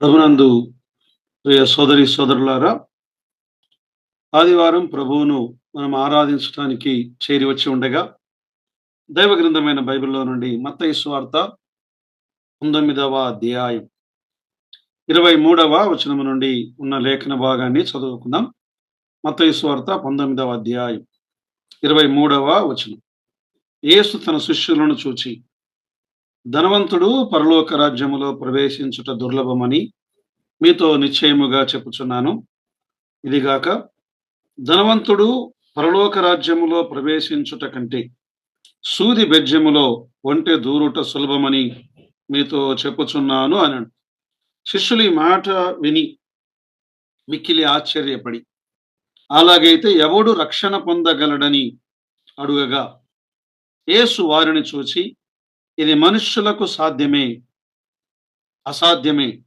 ప్రభునందు ప్రియ సోదరి సోదరులారా ఆదివారం ప్రభువును మనం ఆరాధించడానికి చేరి వచ్చి ఉండగా దైవ గ్రంథమైన బైబిల్లో నుండి మత్తయి సువార్త పంతొమ్మిదవ అధ్యాయం ఇరవై మూడవ వచనము నుండి ఉన్న లేఖన భాగాన్ని చదువుకుందాం. మత్తయి సువార్త పంతొమ్మిదవ అధ్యాయం ఇరవై మూడవ వచనం. యేసు తన శిష్యులను చూచి ధనవంతుడు పరలోక రాజ్యములో ప్రవేశించుట దుర్లభమని మీతో నిశ్చయముగా చెప్పుచున్నాను. ఇదిగాక ధనవంతుడు పరలోక రాజ్యములో ప్రవేశించుట కంటే సూది బెజ్యములో ఒంటె దూరుట సులభమని మీతో చెప్పుచున్నాను అని శిష్యులు ఈ మాట విని మిక్కిలి ఆశ్చర్యపడి అలాగైతే ఎవడు రక్షణ పొందగలడని అడుగగా యేసు వారిని చూచి ఇది మనుష్యులకు సాధ్యమే అసాధ్యమే.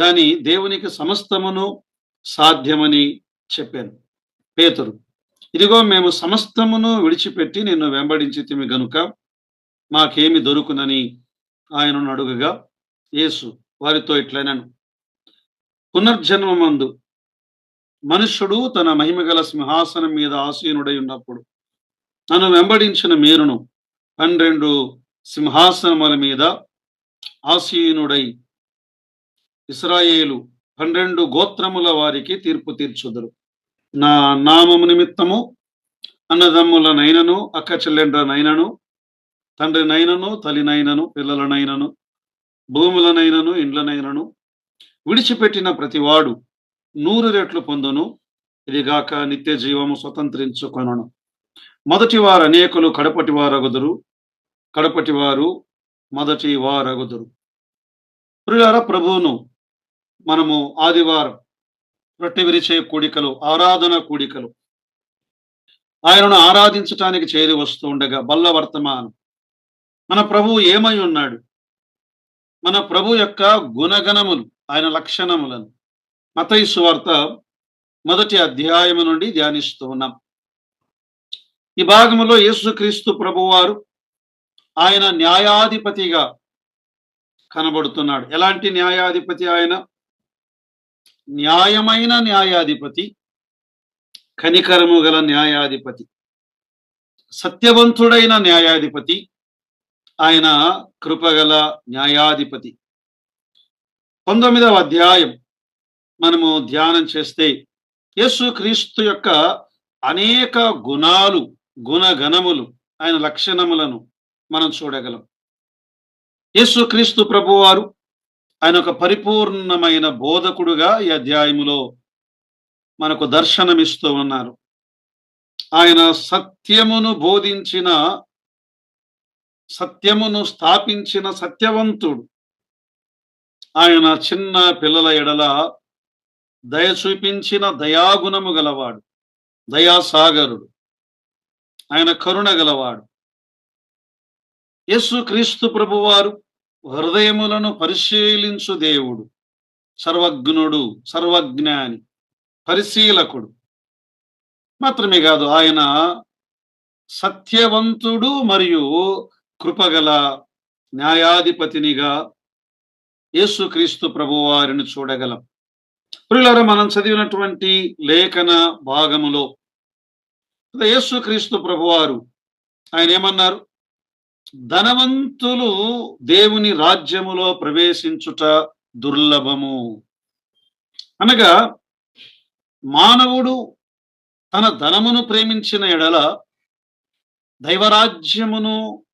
గాని దేవునికి సమస్తమును సాధ్యమని చెప్పాను పేతురు. ఇదిగో మేము సమస్తమును విడిచిపెట్టి నిన్ను వెంబడించితిమి గనుక మాకేమి దొరుకునని ఆయనను అడుగగా యేసు వారితో ఇట్లనను. పునర్జన్మమందు మనుష్యుడు తన మహిమగల సింహాసనం మీద ఆసీనుడై ఉన్నప్పుడు నన్ను వెంబడించిన మీరును పన్నెండు సింహాసనముల మీద ఆసీనుడై ఇస్రాయేలు పన్నెండు గోత్రముల వారికి తీర్పు తీర్చుదురు. నా నామము నిమిత్తము అన్నదమ్ముల నైనను అక్క చెల్లెండ్ర నైనను తండ్రి నైనను తల్లి నైనను పిల్లలనైనను భూములనైనను ఇండ్లనైనను విడిచిపెట్టిన ప్రతివాడు నూరు రెట్లు పొందును. ఇదిగాక నిత్య జీవము స్వతంత్రించుకొనను. మొదటి వారు అనేకులు కడపటి వారగుదురు. కడపటి వారు మొదటి వారగుదురు. ప్రియార ప్రభువును మనము ఆదివారం రొట్టె విరిచే కూడికలు ఆరాధన కూడికలు ఆయనను ఆరాధించటానికి చేరి వస్తూ ఉండగా బల్ల వర్తమానం. మన ప్రభువు ఏమై ఉన్నాడు? మన ప్రభు యొక్క గుణగణములు ఆయన లక్షణములను మతయి సువార్త మొదటి అధ్యాయము నుండి ధ్యానిస్తూ ఉన్నాం. ఈ భాగంలో యేసుక్రీస్తు ప్రభువారు ఆయన న్యాయాధిపతిగా కనబడుతున్నాడు. ఎలాంటి న్యాయాధిపతి ఆయన? న్యాయమైన న్యాయాధిపతి కనికరము గల న్యాయాధిపతి సత్యవంతుడైన న్యాయాధిపతి ఆయన కృపగల న్యాయాధిపతి. పంతొమ్మిదవ అధ్యాయం. మనము ధ్యానం చేస్తే యేసు క్రీస్తు యొక్క అనేక గుణాలు గుణగణములు ఆయన లక్షణములను మనం చూడగలం. యేసు క్రీస్తు ప్రభువారు ఆయన ఒక పరిపూర్ణమైన బోధకుడుగా ఈ అధ్యాయములో మనకు దర్శనమిస్తూ ఉన్నారు. ఆయన సత్యమును బోధించిన సత్యమును స్థాపించిన సత్యవంతుడు. ఆయన చిన్న పిల్లల ఎడల దయ చూపించిన దయాగుణము గలవాడు దయాసాగరుడు. ఆయన కరుణ గలవాడు. యేసు క్రీస్తు ప్రభువారు హృదయములను పరిశీలించు దేవుడు సర్వజ్ఞుడు సర్వజ్ఞాని పరిశీలకుడు. మాత్రమే కాదు ఆయన సత్యవంతుడు మరియు కృపగల న్యాయాధిపతినిగా యేసుక్రీస్తు ప్రభువారిని చూడగలం. ప్రియులారా మనం చదివినటువంటి లేఖన భాగములో యేసుక్రీస్తు ప్రభువారు ఆయన ఏమన్నారు? ధనవంతులు దేవుని రాజ్యములో ప్రవేశించుట దుర్లభము. అనగా మానవుడు తన ధనమును ప్రేమించిన ఎడల దైవరాజ్యమును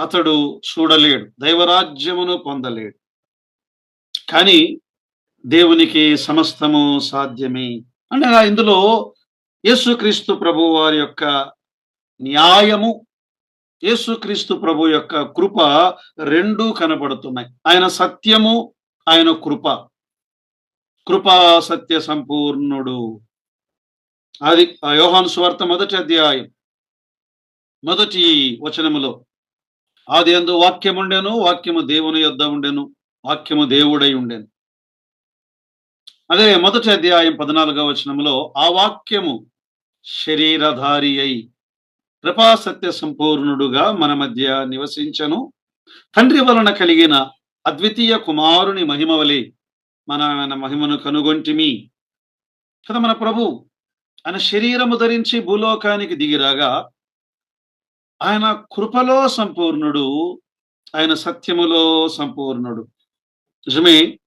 అతడు చూడలేడు దైవరాజ్యమును పొందలేడు. కానీ దేవునికి సమస్తము సాధ్యమే. అనగా ఇందులో యేసుక్రీస్తు ప్రభు వారి యొక్క న్యాయము యేసుక్రీస్తు ప్రభు యొక్క కృప రెండు కనబడుతున్నాయి ఆయన సత్యము ఆయన కృప. కృపా సత్య సంపూర్ణుడు. అది యోహాను స్వార్థ మొదటి అధ్యాయం మొదటి వచనములో ఆది ఎందు వాక్యం ఉండెను వాక్యము దేవుని యొద్ద ఉండెను వాక్యము దేవుడై ఉండెను. అదే మొదటి అధ్యాయం పద్నాలుగవ వచనములో ఆ వాక్యము శరీరధారి అయి కృపాసత్య సంపూర్ణుడుగా మన మధ్య నివసించను. తండ్రి వలన కలిగిన అద్వితీయ కుమారుని మహిమ వలె మన ఆయన మహిమను కనుగొంటిమి. కదా మన ప్రభు ఆయన శరీరము ధరించి భూలోకానికి దిగిరాగా ఆయన కృపలో సంపూర్ణుడు ఆయన సత్యములో సంపూర్ణుడు. నిజమే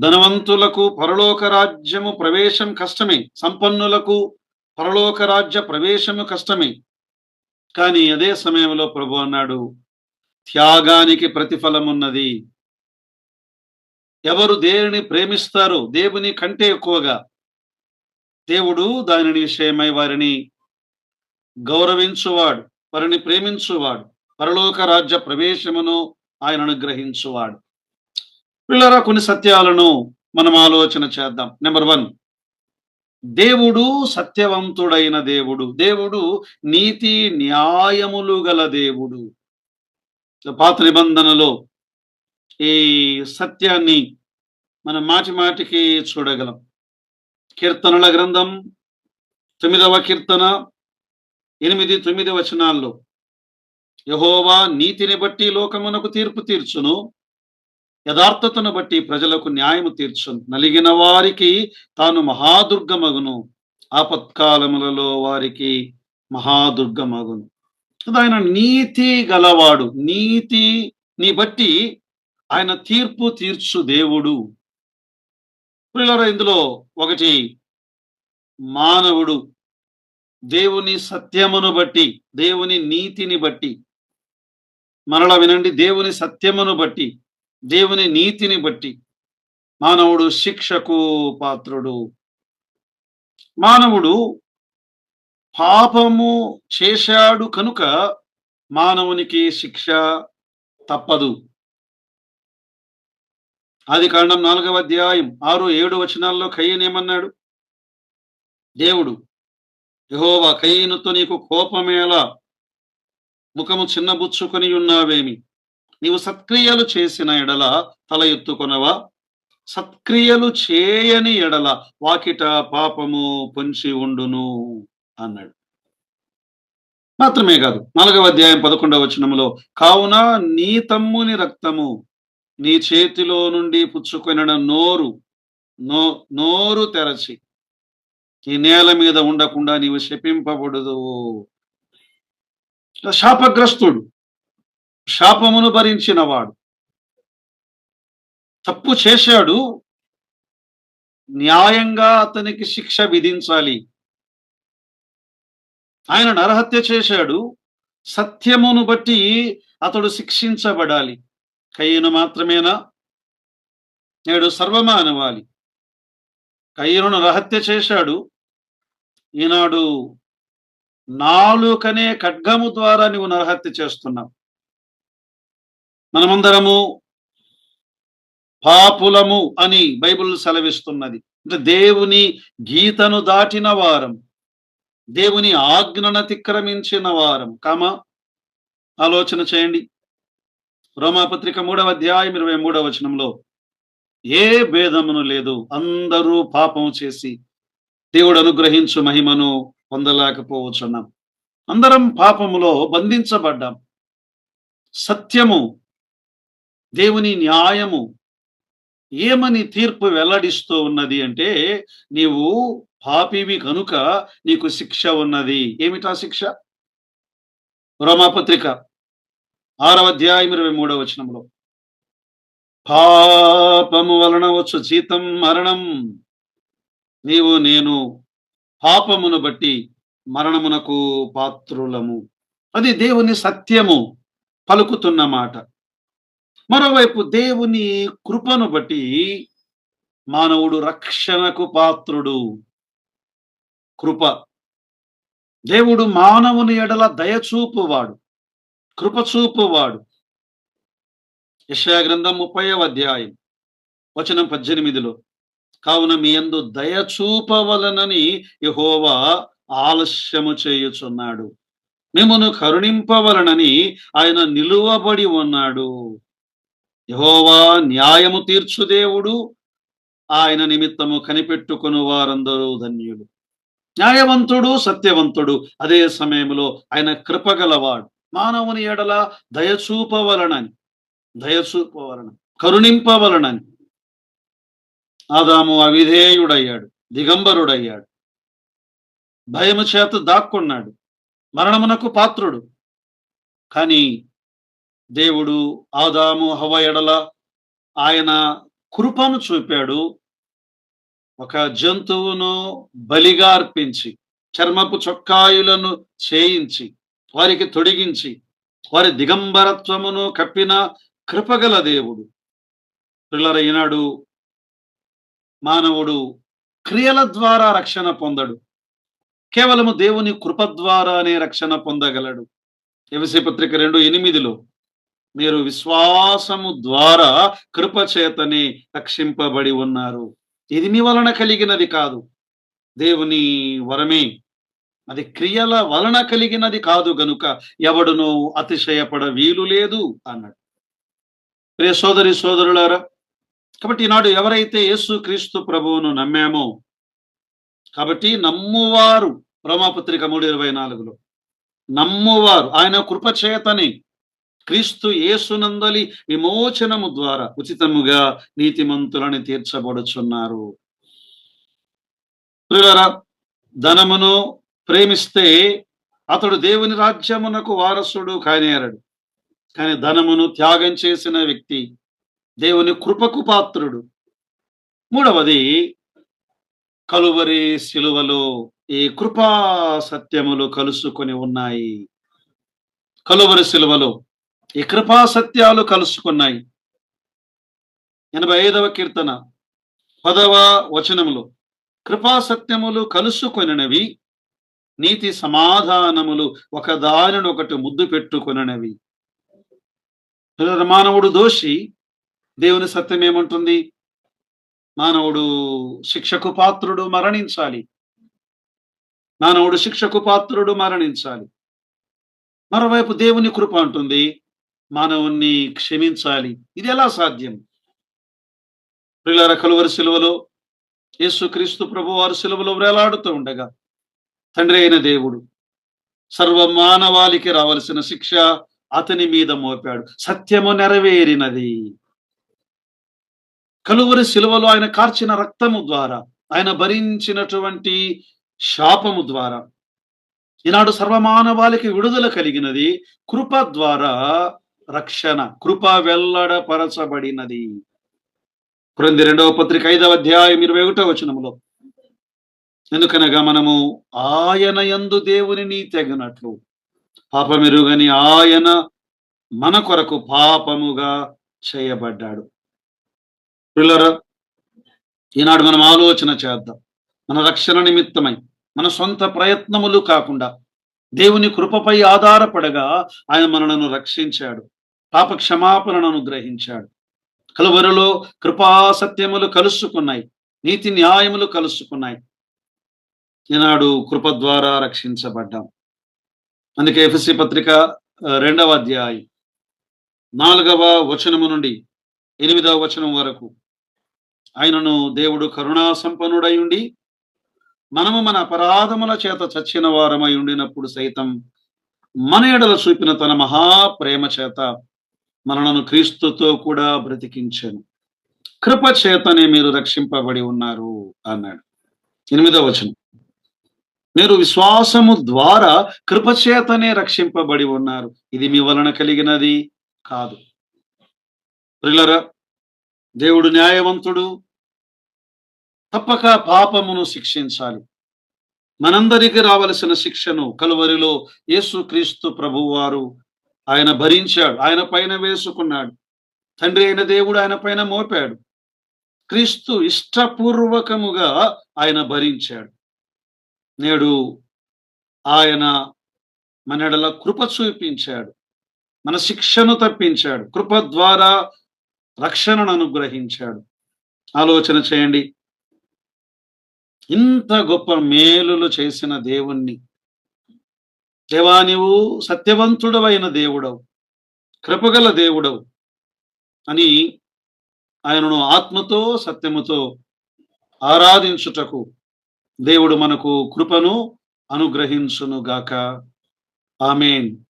ధనవంతులకు పరలోక రాజ్యము ప్రవేశం కష్టమే సంపన్నులకు పరలోక రాజ్య ప్రవేశము కష్టమే. కానీ అదే సమయంలో ప్రభు అన్నాడు త్యాగానికి ప్రతిఫలమున్నది. ఎవరు దేవుని ప్రేమిస్తారో దేవుని కంటే ఎక్కువగా. దేవుడు దానిని విషయమై వారిని గౌరవించువాడు వారిని ప్రేమించువాడు పరలోక రాజ్య ప్రవేశమును ఆయన అనుగ్రహించువాడు. పిల్లరా కొన్ని సత్యాలను మనం ఆలోచన చేద్దాం. నెంబర్ వన్ దేవుడు సత్యవంతుడైన దేవుడు. దేవుడు నీతి న్యాయములు గల దేవుడు. పాత నిబంధనలో ఈ సత్యాన్ని మనం మాటి మాటికి చూడగలం. కీర్తనల గ్రంథం తొమ్మిదవ కీర్తన ఎనిమిది తొమ్మిది వచనాల్లో యహోవా నీతిని బట్టి లోకమునకు తీర్పు తీర్చును. యథార్థతను బట్టి ప్రజలకు న్యాయము తీర్చు నలిగిన వారికి తాను మహాదుర్గమగును. ఆపత్కాలములలో వారికి మహాదుర్గమగును. ఆయన నీతి గలవాడు. నీతిని బట్టి ఆయన తీర్పు తీర్చు దేవుడు. పిల్లర ఇందులో ఒకటి మానవుడు దేవుని సత్యమును బట్టి దేవుని నీతిని బట్టి మరలా వినండి దేవుని సత్యమును బట్టి దేవుని నీతిని బట్టి మానవుడు శిక్షకు పాత్రుడు. మానవుడు పాపము చేశాడు కనుక మానవునికి శిక్ష తప్పదు. ఆది కాండం నాలుగవ అధ్యాయం ఆరు ఏడు వచనాల్లో కయ్యను ఏమన్నాడు? దేవుడు యహోవా కయ్యనుతో నీకు కోపమేలా ముఖము చిన్నబుచ్చుకొని ఉన్నావేమి? నీవు సత్క్రియలు చేసిన ఎడల తల ఎత్తుకొనవా? సత్క్రియలు చేయని ఎడల వాకిట పాపము పొంచి ఉండును అన్నాడు. మాత్రమే కాదు నాలుగవ అధ్యాయం పదకొండవ వచనంలో కావున నీ తమ్ముని రక్తము నీ చేతిలో నుండి పుచ్చుకొనిన నోరు నో నోరు తెరచి ఈ నేల మీద ఉండకుండా నీవు శపింపబడదు శాపగ్రస్తుడు శాపమును భరించినవాడు. తప్పు చేశాడు న్యాయంగా అతనికి శిక్ష విధించాలి. ఆయన నరహత్య చేశాడు సత్యమును బట్టి అతడు శిక్షించబడాలి. కయ్యను మాత్రమేనా? నేడు సర్వమానవాలి కయ్యను నరహత్య చేశాడు ఈనాడు నాలుకనే ఖడ్గము ద్వారా నువ్వు నరహత్య చేస్తున్నావు. మనమందరము పాపులము అని బైబిల్ సెలవిస్తున్నది. అంటే దేవుని గీతను దాటిన వారం దేవుని ఆజ్ఞను అతిక్రమించిన వారం. కామ? ఆలోచన చేయండి. రోమాపత్రిక మూడవ అధ్యాయం ఇరవై మూడవ వచనంలో ఏ భేదమును లేదు అందరూ పాపము చేసి దేవుడు అనుగ్రహించు మహిమను పొందలేకపోవచ్చున్నాం. అందరం పాపములో బంధించబడ్డాం. సత్యము దేవుని న్యాయము ఏమని తీర్పు వెల్లడిస్తూ ఉన్నది అంటే నీవు పాపివి కనుక నీకు శిక్ష ఉన్నది. ఏమిటా శిక్ష? రోమాపత్రిక ఆరవ అధ్యాయం ఇరవై మూడవ వచనంలో. పాపము వలన వచ్చు జీతం మరణం. నీవు నేను పాపమును బట్టి మరణమునకు పాత్రులము. అది దేవుని సత్యము పలుకుతున్న మాట. మరోవైపు దేవుని కృపను బట్టి మానవుడు రక్షణకు పాత్రుడు. కృప. దేవుడు మానవుని ఎడల దయచూపువాడు. కృప చూపువాడు యశా గ్రంథం ముప్పై అధ్యాయం వచనం పద్దెనిమిదిలో కావున మీ యందు దయచూపవలనని యహోవా ఆలస్యము చేయుచున్నాడు. మిమ్మను కరుణింపవలనని ఆయన నిలువబడి ఉన్నాడు. యహోవా న్యాయము తీర్చు దేవుడు. ఆయన నిమిత్తము కనిపెట్టుకుని వారందరూ ధన్యులు. న్యాయవంతుడు సత్యవంతుడు అదే సమయంలో ఆయన కృపగలవాడు మానవుని ఎడల దయచూపవలనని దయచూపవలన కరుణింపవలనని. ఆదాము అవిధేయుడయ్యాడు దిగంబరుడయ్యాడు. భయము చేత దాక్కున్నాడు మరణమునకు పాత్రుడు. కానీ దేవుడు ఆదాము హవ ఎడల ఆయన కృపను చూపాడు. ఒక జంతువును బలిగా అర్పించి చర్మపు చొక్కాయులను చేయించి వారికి తొడిగించి వారి దిగంబరత్వమును కప్పిన కృపగల దేవుడు. పిల్లల ఈనాడు మానవుడు క్రియల ద్వారా రక్షణ పొందడు. కేవలము దేవుని కృప ద్వారానే రక్షణ పొందగలడు. ఎవసి పత్రిక రెండు ఎనిమిదిలో మీరు విశ్వాసము ద్వారా కృపచేతనే రక్షింపబడి ఉన్నారు. ఇది మీ వలన కలిగినది కాదు. దేవుని వరమే. అది క్రియల వలన కలిగినది కాదు గనుక ఎవడును అతిశయపడ వీలు లేదు అన్నాడు. ప్రియ సోదరి సోదరులారా కాబట్టి ఈనాడు ఎవరైతే యేసు క్రీస్తు ప్రభువును నమ్మామో కాబట్టి నమ్మువారు రోమాపత్రిక మూడు ఇరవై నాలుగులో నమ్మువారు ఆయన కృపచేతనే క్రీస్తు యేసునందలి విమోచనము ద్వారా ఉచితముగా నీతిమంతులని తీర్చబడుచున్నారు. ధనమును ప్రేమిస్తే అతడు దేవుని రాజ్యమునకు వారసుడు కానేరడు కానీ ధనమును త్యాగం చేసిన వ్యక్తి దేవుని కృపకు పాత్రుడు. మూడవది కలువరి శిలువలో ఈ కృపా సత్యములు కలుసుకొని ఉన్నాయి. కలువరి శిలువలో ఈ కృపా సత్యాలు కలుసుకున్నాయి. ఎనభై ఐదవ కీర్తన పదవ వచనములో. కృపా సత్యములు కలుసుకొనినవి నీతి సమాధానములు ఒక దానినొకటి ముద్దు పెట్టుకొనినవి. మానవుడు దోషి దేవుని సత్యం ఏముంటుంది? మానవుడు శిక్షకు పాత్రుడు మరణించాలి. మానవుడు శిక్షకు పాత్రుడు మరణించాలి. మరోవైపు దేవుని కృప అంటుంది మానవుణ్ణి క్షమించాలి. ఇది ఎలా సాధ్యం? ప్రిలర కలువరి సిలువలో యేసుక్రీస్తు ప్రభు వారు సిలువలో వేలాడుతూ ఉండగా తండ్రి అయిన దేవుడు సర్వ మానవాళికి రావలసిన శిక్ష అతని మీద మోపాడు. సత్యము నెరవేరినది. కలువరి సిలువలో ఆయన కార్చిన రక్తము ద్వారా ఆయన భరించినటువంటి శాపము ద్వారా ఈనాడు సర్వమానవాళికి విడుదల కలిగినది కృప ద్వారా రక్షణ కృప వెల్లడపరచబడినది. క్రింది రెండవ పత్రిక ఐదవ అధ్యాయం ఇరవై ఒకటో వచనములో ఎందుకనగా మనము ఆయన యందు దేవునిని తెగనట్లు పాపమెరుగని ఆయన మన కొరకు పాపముగా చేయబడ్డాడు. పిల్లరా ఈనాడు మనం ఆలోచన చేద్దాం. మన రక్షణ నిమిత్తమై మన సొంత ప్రయత్నములు కాకుండా దేవుని కృపపై ఆధారపడగా ఆయన మనలను రక్షించాడు. పాప క్షమాపణను అనుగ్రహించాడు. కలువరలో కృపాసత్యములు కలుసుకున్నాయి. నీతి న్యాయములు కలుసుకున్నాయి. ఈనాడు కృప ద్వారా రక్షించబడ్డాం. అందుకే ఎఫ్ఎస్సి పత్రిక రెండవ అధ్యాయం నాలుగవ వచనము నుండి ఎనిమిదవ వచనం వరకు. ఆయనను దేవుడు కరుణా సంపన్నుడై ఉండి మనము మన అపరాధముల చేత చచ్చిన వారమై ఉండినప్పుడు సైతం మన ఎడల చూపిన తన మహాప్రేమ చేత మనలను క్రీస్తుతో కూడా బ్రతికించాను. కృప చేతనే మీరు రక్షింపబడి ఉన్నారు అన్నాడు. ఎనిమిదవ వచనం. మీరు విశ్వాసము ద్వారా కృపచేతనే రక్షింపబడి ఉన్నారు. ఇది మీ వలన కలిగినది కాదు. ప్రిలరా దేవుడు న్యాయవంతుడు తప్పక పాపమును శిక్షించాలి. మనందరికి రావలసిన శిక్షను కలువరిలో యేసుక్రీస్తు ప్రభువారు ఆయన భరించాడు. ఆయన పైన వేసుకున్నాడు. తండ్రి అయిన దేవుడు ఆయన పైన మోపాడు. క్రీస్తు ఇష్టపూర్వకముగా ఆయన భరించాడు. నేడు ఆయన మనడల కృప చూపించాడు. మన శిక్షను తప్పించాడు. కృప ద్వారా రక్షణను అనుగ్రహించాడు. ఆలోచన చేయండి. ఇంత గొప్ప మేలులు చేసిన దేవుణ్ణి. దేవా నీవు సత్యవంతుడవైన దేవుడవు. కృపగల దేవుడవు. అని ఆయనను ఆత్మతో సత్యముతో ఆరాధించుటకు దేవుడు మనకు కృపను అనుగ్రహించును గాక ఆమెన్.